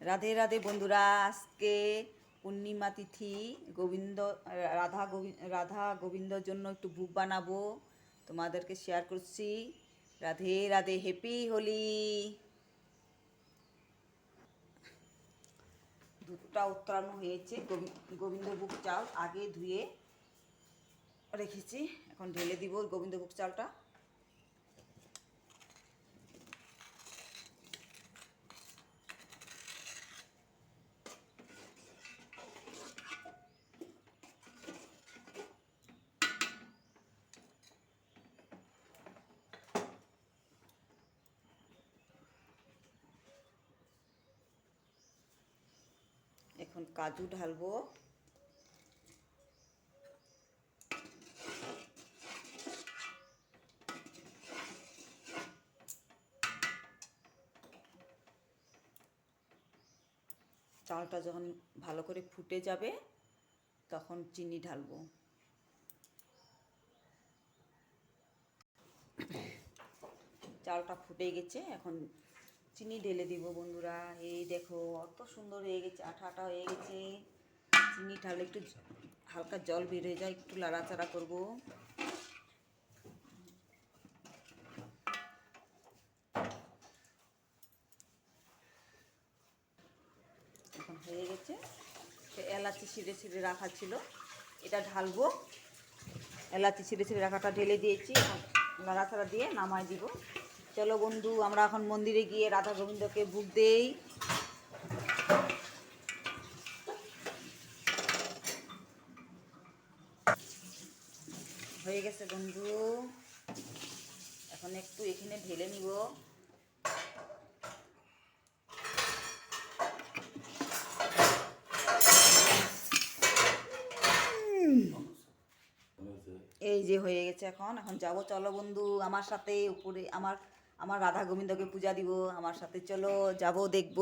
রাধে রাধে বন্ধুরা, আজকে পূর্ণিমা তিথি, গোবিন্দ, রাধা গোবিন্দ রাধা গোবিন্দর জন্য একটু বুক বানাবো। তোমাদেরকে শেয়ার করছি। রাধে রাধে হ্যাপি হোলি! দুধটা উত্তরানো হয়েছে। গোবি- গোবিন্দভোগ চাল আগে ধুয়ে রেখেছি। এখন ঢেলে দিব গোবিন্দভোগ চালটা। এখন কাজু ঢালবো। চালটা যখন ভালো করে ফুটে যাবে, তখন চিনি ঢালবো। চালটা ফুটে গেছে, এখন চিনি ঢেলে দিব বন্ধুরা। এই দেখো, অত সুন্দর হয়ে গেছে আঠা আঠা হয়ে গেছে। চিনি ঢালে একটু হালকা জল বের হয়ে যায়, একটু লাড়াচাড়া করব। এখন হয়ে গেছে। সে এলাচি ছিঁড়ে ছিঁড়ে রাখা ছিল, এটা ঢালবো। এলাচি ছিঁড়ে ছিঁড়ে রাখাটা ঢেলে দিয়েছি নাড়াচাড়া দিয়ে নামাই দিব। চলো বন্ধু, আমরা এখন মন্দিরে গিয়ে রাধা গোবিন্দকে বুক দেই। হয়ে গেছে বন্ধু। এখন একটু এখানে ঢেলে নিব। এই যে হয়ে গেছে এখন এখন যাব। চলো বন্ধু, আমার সাথে উপরে, আমার আমার রাধা গোবিন্দকে পূজা দিব, আমার সাথে চলো, যাব, দেখব।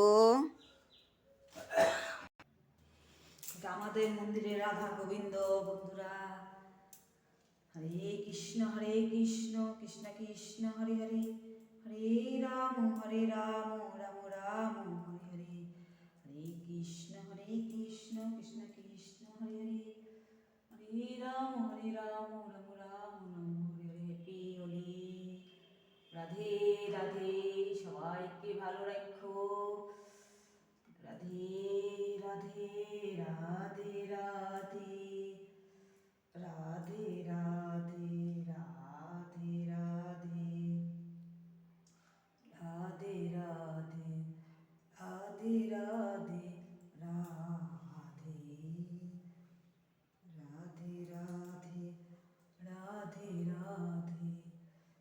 আমাদের মন্দিরে রাধা গোবিন্দ, বন্ধুরা। হরে কৃষ্ণ হরে কৃষ্ণ কৃষ্ণ কৃষ্ণ, হরে হরে। হরে রাম হরে রাম রাম রাম, হরে হরে। হরে কৃষ্ণ হরে কৃষ্ণ কৃষ্ণ কৃষ্ণ, হরে হরে। হরে রাম হরে রাম রাম রাধে রাধে সবাইকে ভালো রাখো রাধে রাধে রাধে রাধে রাধে রাধে রাধে রাধে রাধে রাধে রাধে রাধে রাধে রাধে রাধে রাধে রাধে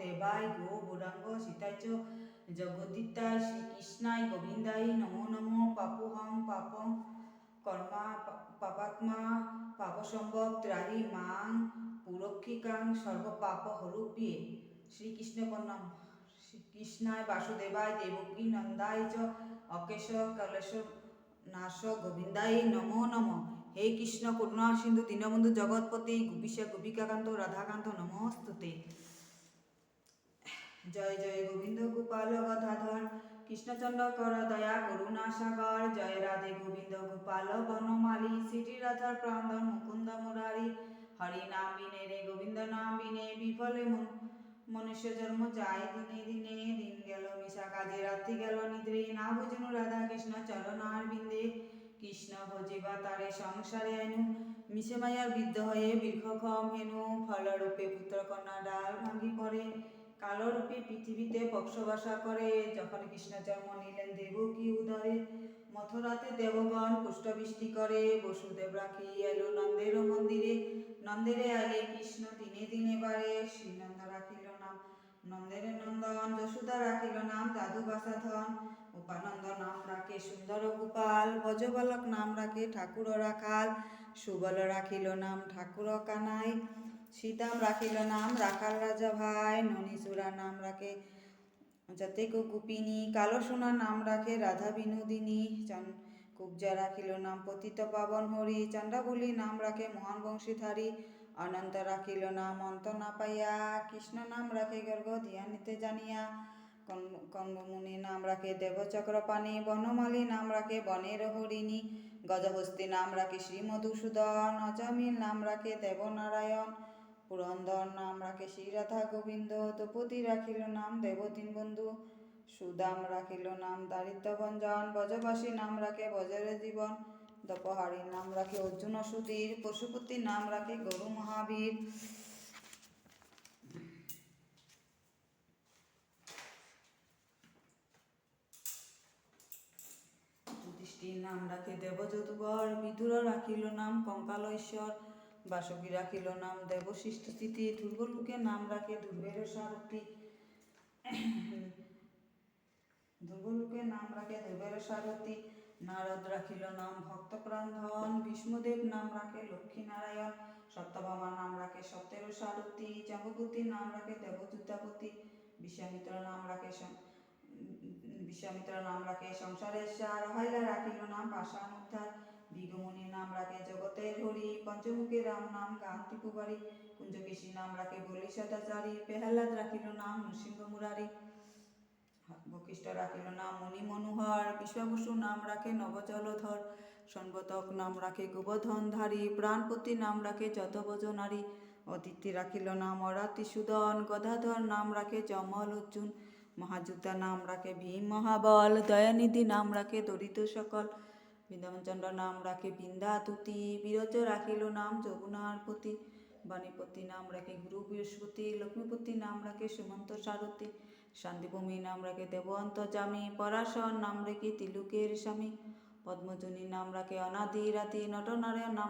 বর্মদেবায় গো গৌরাঙ্গ সীতায় চ জগদ্দিতায় শ্রীকৃষ্ণায় গোবিন্দায় নমো নমো, পাপোহং পাপং কর্মা, পাপাত্মা পাপসম্ভব ত্রাহি মাং পুরক্ষিকাং সর্বপাপ হরূপিয়ে শ্রীকৃষ্ণ প্রণাম শ্রীকৃষ্ণায় বাসুদেবায় দেবকী নন্দায় চ অকেশ কলেশ নাশ গোবিন্দায় নমো নম। হে কৃষ্ণ করুণা সিন্ধু, দীনবন্ধু জগৎপতি, গোপীশ গোপিকাকান্ত, রাধাকান্ত, নমস্তুতে। জয় জয় গোবিন্দ গোপাল গদাধর কৃষ্ণচন্দ্র কর দয়া করুণা সাগর। জয় রাধে গোবিন্দ গোপাল বনমালী। শ্রী রাধার প্রান্তর মুকুন্দ মুরারি। হরি নাম বিনে রে গোবিন্দ নাম বিনে বিফলে মন মনুষ্য জন্ম যায় দিনে দিনে। দিন গেল মিশা কাজে, রাত্রি গেল নিদ্রে। না বুঝনু রাধা কৃষ্ণ চরণার বিন্দে। কৃষ্ণ ভজিবা তারে সংসারে আনু মিশে মায়ার বৃদ্ধ হয়ে বৃক্ষক্ষম হেনু। ফলরূপে পুত্র কন্যা ডাল ভাঙ্গি পড়ে। কালো রূপে পৃথিবীতে বক্সবাসা করে। যখন কৃষ্ণ জন্ম নিলেন, দেবকী উদরে মথুরাতে দেবগণ পুষ্টবৃষ্টি করে। বসুদেব রাখি এলো নন্দের মন্দিরে। নন্দেরে আইলে কৃষ্ণ দিনে দিনে বাড়ে। শ্রীনন্দ রাখিল নাম, নন্দের নন্দন। যশোদা রাখিল নাম দাদু বাসাধন উপানন্দ নাম রাখে সুন্দর গোপাল। বজবালক নাম রাখে ঠাকুর রাখাল। সুবল রাখিল নাম ঠাকুর কানাই। সীতাম রাখিল নাম, রাখাল রাজা ভাই ননীসুরা নাম রাখে যাতে কুপিনী কালো সোনা নাম রাখে, রাধা বিনোদিনী কুবজা রাখিল নাম, পতিত পাবন হরি, চন্দ্রাবলী নাম রাখে, মহান বংশীধারী, অনন্ত রাখিল নাম, অন্ত না পাইয়া, কৃষ্ণ নাম রাখে, গর্গ ধ্যানিতে জানিয়া কর্ম- নাম রাখে, দেবচক্রপাণি, বনমালী নাম রাখে, বনের হরিণী, গজহস্তি নাম রাখে শ্রী মধুসূদন অজামিল নাম রাখে, দেবনারায়ণ পুরন্দর নাম রাখে রাধা গোবিন্দ দ্রৌপদী রাখিল নাম দেবদীন বন্ধু। সুদাম রাখিল নাম দারিদ্র ভঞ্জন ব্রজবাসী নাম রাখে বজরে জীবন। দপহারীর নাম রাখে অর্জুন সুধীর পশুপতির নাম রাখে গরু মহাবীর। নাম রাখে দেবযদুবর বিদুর রাখিল নাম কঙ্কালশ্বর। বাসবী রাখিল, নাম দেবশিষ্ট স্থিতি দুর্বলোকে নাম রাখে দুর্বের সারথী। দুর্বলোকে নাম রাখে দুর্বের সারথী। নারদ রাখিল নাম ভক্তপ্রান্ধন বিষ্ণুদেব নাম রাখে লক্ষ্মী নারায়ণ সত্যভামা নাম রাখে সত্যের সারথী জম্বপতি নাম রাখে দেবযুদ্ধাপতি বিশ্বামিত্র নাম রাখে বিশ্বামিত্র নাম রাখে সংসারের সার হাইলা রাখিল নাম পাষাণ উদ্ধার বিগমণি নাম রাখে জগতের হরি পঞ্চমুখী রাম নাম গান্তি কুবারি কুঞ্জকেশী নাম রাখে বলি সদাচারী পেহালাদ রাখিল নাম নৃসিংহ মুরারি বশিষ্ঠ রাখিল নাম মুনি মনোহর, বিশ্ববসু নাম রাখে নবজলধর, সন্বতক নাম রাখে গোবর্ধনধারী, প্রাণপতি নাম রাখে যতবজ নারী, অদিতি রাখিল নাম অরাতি সুদন, গদাধর নাম রাখে জমল অর্জুন, মহাযুদ্ধা নাম রাখে ভীম মহাবল, দয়ানিধি নাম রাখে দরিদ্র সকল বৃন্দাবনচন্দ্র নাম রাখে বৃন্দা তুতি বিরজ রাখিল নাম যমুনার পতি বাণীপতি নাম রাখে গুরু বৃহস্পতি, লক্ষ্মীপতি নাম রাখে সুমন্ত সারথী, শান্তিভূমি নাম রাখে দেবন্ত জামি, পরাশর নাম রেখে তিলুকের স্বামী, পদ্মজনী নাম রাখে অনাদি রাতি নটনারায়ণ নাম